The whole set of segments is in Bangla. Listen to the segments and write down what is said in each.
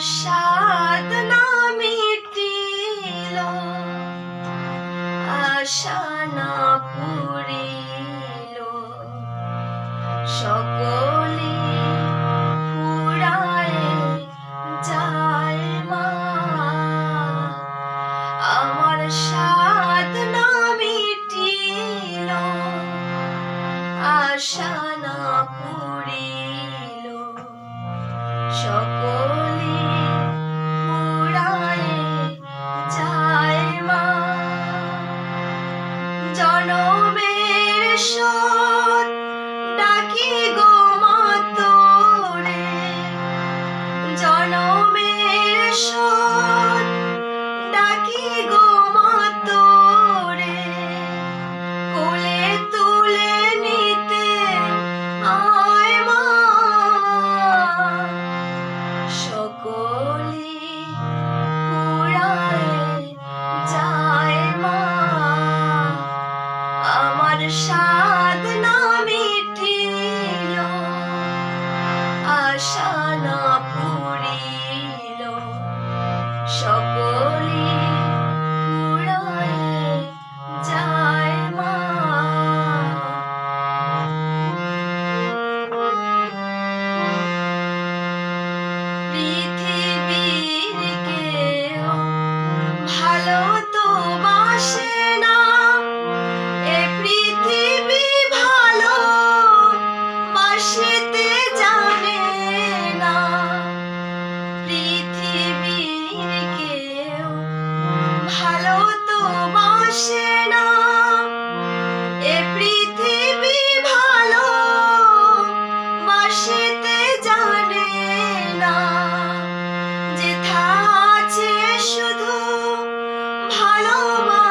স্বাদ না মিটিল আশা না পুরী জনমের সত ডাকি গো মাতরে জনমের সত সাদ নামে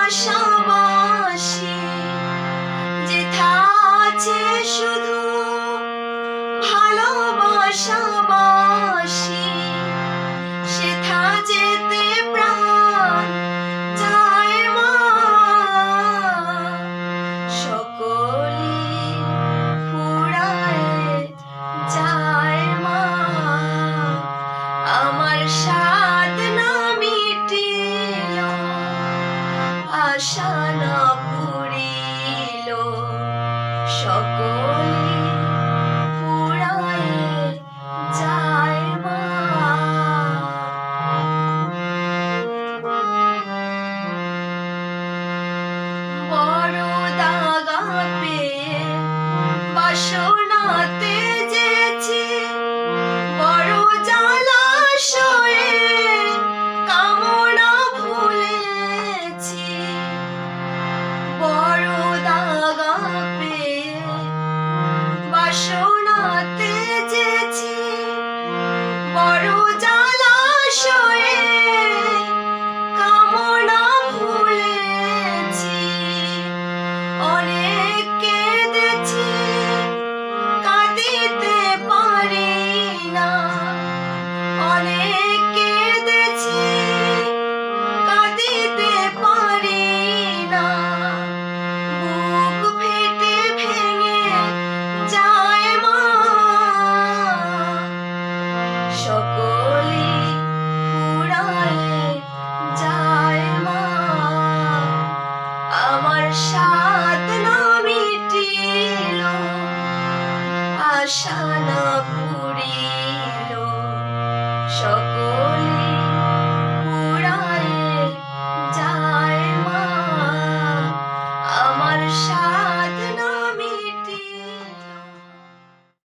পাশাপাশি যেথা আছে শুধু ভালোবাসা। Nana Poo. বসানা